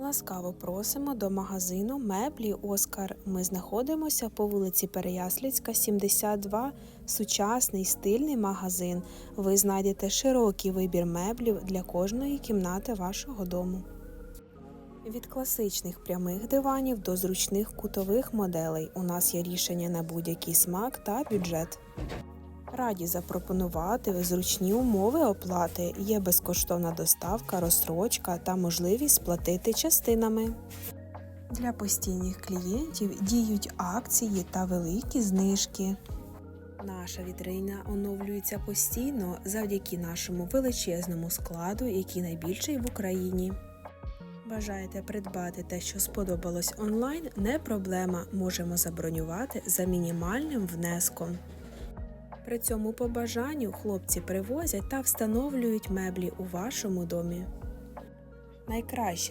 Ласкаво просимо до магазину меблі Оскар. Ми знаходимося по вулиці Переяслівська, 72. Сучасний стильний магазин. Ви знайдете широкий вибір меблів для кожної кімнати вашого дому. Від класичних прямих диванів до зручних кутових моделей у нас є рішення на будь-який смак та бюджет. Раді запропонувати зручні умови оплати. Є безкоштовна доставка, розстрочка та можливість сплатити частинами. Для постійних клієнтів діють акції та великі знижки. Наша вітрина оновлюється постійно завдяки нашому величезному складу, який найбільший в Україні. Бажаєте придбати те, що сподобалось онлайн, не проблема. Можемо забронювати за мінімальним внеском. При цьому по бажанню хлопці привозять та встановлюють меблі у вашому домі. Найкраще